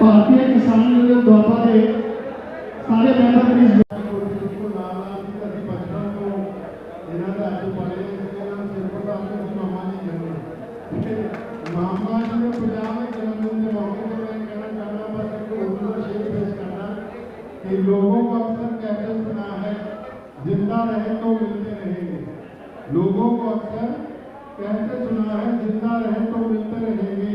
भारतीय किसान यूनियन द्वारा के सारे मैंबर लोगों को अक्सर सुना है ज़िंदा रहे तो मिलते रहेंगे लोगों को अक्सर कहते सुना है, ज़िंदा रहे तो मिलते रहेंगे।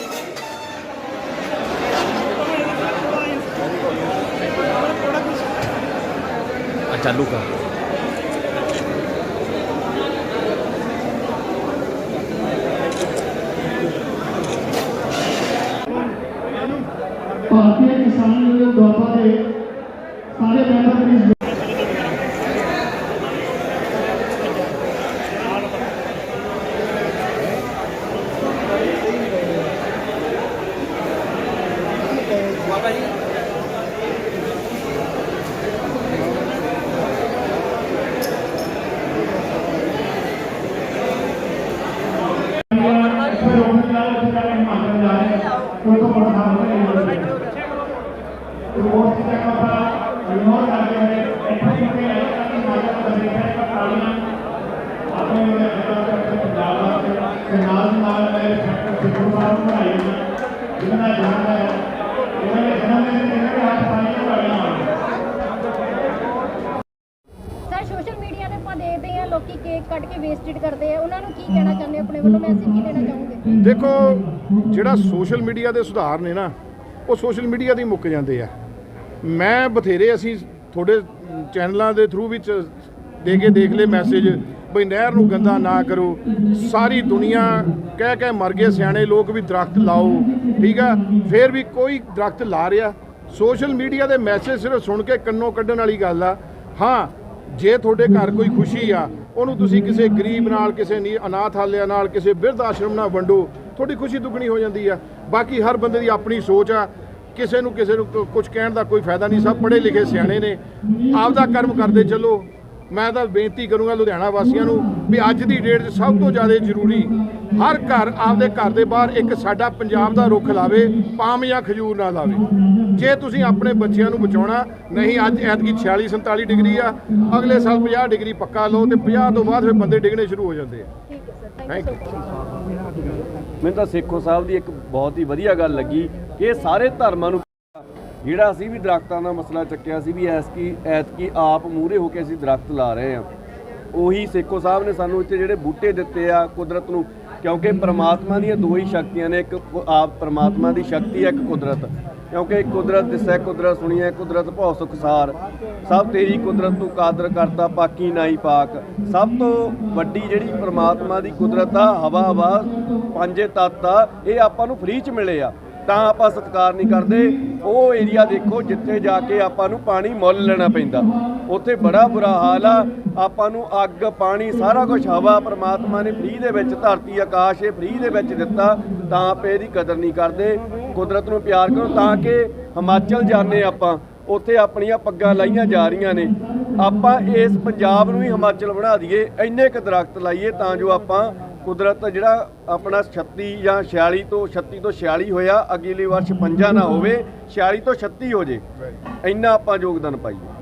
ਭਾਰਤੀ ਕਿਸਾਨ ਯੂਨੀਅਨ ਦੁਆਬਾ ਦੇ ਸਾਰੇ member please sir, social media ਤੇ ਆਪਾਂ ਦੇਖਦੇ ਆ ਲੋਕੀ ਕੇਕ ਕੱਟ ਕੇ ਵੇਸਟਡ ਕਰਦੇ ਆ। ਉਹਨਾਂ ਨੂੰ ਕੀ ਕਹਿਣਾ ਚਾਹੁੰਦੇ ਆਪਣੇ ਵੱਲੋਂ ਮੈਸੇਜ ਕੀ ਦੇਣਾ ਚਾਹੋਗੇ? ਦੇਖੋ, ਜਿਹੜਾ ਸੋਸ਼ਲ ਮੀਡੀਆ ਦੇ ਸੁਧਾਰ ਨੇ ਨਾ, ਉਹ ਸੋਸ਼ਲ ਮੀਡੀਆ ਦੇ ਹੀ ਮੁੱਕ ਜਾਂਦੇ ਆ। ਮੈਂ ਬਥੇਰੇ ਅਸੀਂ ਤੁਹਾਡੇ ਚੈਨਲਾਂ ਦੇ ਥਰੂ ਵਿੱਚ ਦੇ ਕੇ ਦੇਖ ਲਏ ਮੈਸੇਜ ਬਈ ਨਹਿਰ ਨੂੰ ਗੰਦਾ ਨਾ ਕਰੋ, ਸਾਰੀ ਦੁਨੀਆ ਕਹਿ ਕਹਿ ਮਰ ਗਏ, ਸਿਆਣੇ ਲੋਕ ਵੀ ਦਰਖਤ ਲਾਓ, ਠੀਕ ਆ? ਫੇਰ ਵੀ ਕੋਈ ਦਰਖਤ ਲਾ ਰਿਹਾ। ਸੋਸ਼ਲ ਮੀਡੀਆ ਦੇ ਮੈਸੇਜ ਸਿਰਫ ਸੁਣ ਕੇ ਕੰਨੋਂ ਕੱਢਣ ਵਾਲੀ ਗੱਲ ਆ। ਹਾਂ ਜੇ ਤੁਹਾਡੇ ਘਰ ਕੋਈ ਖੁਸ਼ੀ ਆ, ਉਹਨੂੰ ਤੁਸੀਂ ਕਿਸੇ ਗਰੀਬ ਨਾਲ, ਕਿਸੇ ਅਨਾਥ ਹਾਲਿਆਂ ਨਾਲ, ਕਿਸੇ ਬਿਰਧ ਆਸ਼ਰਮ ਨਾਲ ਵੰਡੋ, ਤੁਹਾਡੀ ਖੁਸ਼ੀ ਦੁੱਗਣੀ ਹੋ ਜਾਂਦੀ ਆ। ਬਾਕੀ ਹਰ ਬੰਦੇ ਦੀ ਆਪਣੀ ਸੋਚ ਆ, ਕਿਸੇ ਨੂੰ ਕਿਸੇ ਨੂੰ ਕੁਝ ਕਹਿਣ ਦਾ ਕੋਈ ਫਾਇਦਾ ਨਹੀਂ, ਸਭ ਪੜ੍ਹੇ ਲਿਖੇ ਸਿਆਣੇ ਨੇ। ਆਪਦਾ ਕਰਮ ਕਰਦੇ ਚੱਲੋ। ਮੈਂ ਤਾਂ ਬੇਨਤੀ ਕਰੂੰਗਾ ਲੁਧਿਆਣਾ ਵਾਸੀਆਂ ਨੂੰ ਵੀ ਅੱਜ ਦੀ ਡੇਟ 'ਚ ਸਭ ਤੋਂ ਜ਼ਿਆਦਾ ਜ਼ਰੂਰੀ, ਹਰ ਘਰ ਆਪਦੇ ਘਰ ਦੇ ਬਾਹਰ ਇੱਕ ਸਾਡਾ ਪੰਜਾਬ ਦਾ ਰੁੱਖ ਲਾਵੇ, ਪਾਮ ਜਾਂ ਖਜੂਰ ਨਾ ਲਾਵੇ। ਜੇ ਤੁਸੀਂ ਆਪਣੇ ਬੱਚਿਆਂ ਨੂੰ ਬਚਾਉਣਾ ਨਹੀਂ ਅੱਜ ਐਤਕੀ 46 47 ਡਿਗਰੀ ਆ ਅਗਲੇ ਸਾਲ 50 ਡਿਗਰੀ ਪੱਕਾ ਲਓ ਤੇ 50 ਤੋਂ ਬਾਅਦ ਫਿਰ ਬੰਦੇ ਡਿੱਗਣੇ ਸ਼ੁਰੂ ਹੋ ਜਾਂਦੇ ਆ। ਠੀਕ ਹੈ ਸਰ ਥੈਂਕ ਯੂ ਮੈਨੂੰ ਤਾਂ ਸੇਖੋ ਸਾਹਿਬ ਦੀ ਇੱਕ ਬਹੁਤ ਹੀ ਵਧੀਆ ਗੱਲ ਲੱਗੀ ਕਿ ਇਹ ਸਾਰੇ ਧਰਮਾਂ ਨੂੰ ਜਿਹੜਾ ਅਸੀਂ ਵੀ ਦਰਖਤਾਂ ਦਾ ਮਸਲਾ ਚੱਕਿਆ ਸੀ ਵੀ ਐਸਕੀ ਐਤਕੀ ਆਪ ਮੂਹਰੇ ਹੋ ਕੇ ਅਸੀਂ ਦਰਖਤ ਲਾ ਰਹੇ ਹਾਂ। ਉਹੀ ਸੇਖੋ ਸਾਹਿਬ ਨੇ ਸਾਨੂੰ ਇੱਥੇ ਜਿਹੜੇ ਬੂਟੇ ਦਿੱਤੇ ਆ ਕੁਦਰਤ ਨੂੰ ਕਿਉਂਕਿ ਪ੍ਰਮਾਤਮਾ ਦੀਆਂ ਦੋ ਹੀ ਸ਼ਕਤੀਆਂ ਨੇ ਇੱਕ ਆਪ ਪ੍ਰਮਾਤਮਾ ਦੀ ਸ਼ਕਤੀ ਹੈ ਇੱਕ ਕੁਦਰਤ। ਕਿਉਂਕਿ ਕੁਦਰਤ ਦਿਸੈ ਕੁਦਰਤ ਸੁਣੀਐ ਕੁਦਰਤ ਭਉ ਸੁਖਸਾਰ ਸਭ ਤੇਰੀ ਕੁਦਰਤ ਤੂੰ ਕਾਦਰ ਕਰਤਾ, ਪਾਕੀ ਨਾਈ ਪਾਕ। ਸਭ ਤੋਂ ਵੱਡੀ ਜਿਹੜੀ ਪ੍ਰਮਾਤਮਾ ਦੀ ਕੁਦਰਤ ਆ, ਹਵਾ ਹਵਾ, ਪੰਜੇ ਤੱਤ ਆ, ਇਹ ਆਪਾਂ ਨੂੰ ਫ੍ਰੀ ਚ ਮਿਲੇ ਆ। ਤਾਂ ਆਪਾਂ ਸਤਿਕਾਰ ਨਹੀਂ ਕਰਦੇ। ਉਹ ਏਰੀਆ ਦੇਖੋ ਜਿੱਥੇ ਜਾ ਕੇ ਆਪਾਂ ਨੂੰ ਪਾਣੀ ਮੁੱਲ ਲੈਣਾ ਪੈਂਦਾ। ਉੱਥੇ ਬੜਾ ਬੁਰਾ ਹਾਲ ਆ। ਆਪਾਂ ਨੂੰ ਅੱਗ, ਪਾਣੀ, ਸਾਰਾ ਕੁਝ ਹਵਾ ਪ੍ਰਮਾਤਮਾ ਨੇ ਫ੍ਰੀ ਦੇ ਵਿੱਚ ਧਰਤੀ, ਆਕਾਸ਼ ਇਹ ਫ੍ਰੀ ਦੇ ਵਿੱਚ ਦਿੱਤਾ। ਤਾਂ ਆਪੇ ਇਹਦੀ ਕਦਰ ਨਹੀਂ ਕਰਦੇ। ਕੁਦਰਤ ਨੂੰ ਪਿਆਰ ਕਰੋ ਤਾਂ ਕਿ ਹਿਮਾਚਲ ਜਾਂਦੇ ਆਪਾਂ। ਉੱਥੇ ਆਪਣੀਆਂ ਪੱਗਾਂ ਲਾਈਆਂ ਜਾ ਰਹੀਆਂ ਨੇ। ਆਪਾਂ ਇਸ ਪੰਜਾਬ ਨੂੰ ਹੀ ਹਿਮਾਚਲ ਬਣਾ ਦਈਏ, ਇੰਨੇ ਕੁ ਦਰਖਤ ਲਾਈਏ ਤਾਂ ਜੋ ਆਪਾਂ ਕੁਦਰਤ ਜਿਹੜਾ ਆਪਣਾ 36 ਜਾਂ 46 ਤੋਂ 36 ਤੋਂ 46 ਹੋਇਆ, ਅਗਲੀ ਵਾਰ 56 ਨਾ ਹੋਵੇ 46 ਤੋਂ 36 ਹੋ ਜੇ। ਇੰਨਾ ਆਪਾਂ ਯੋਗਦਾਨ ਪਾਈਏ।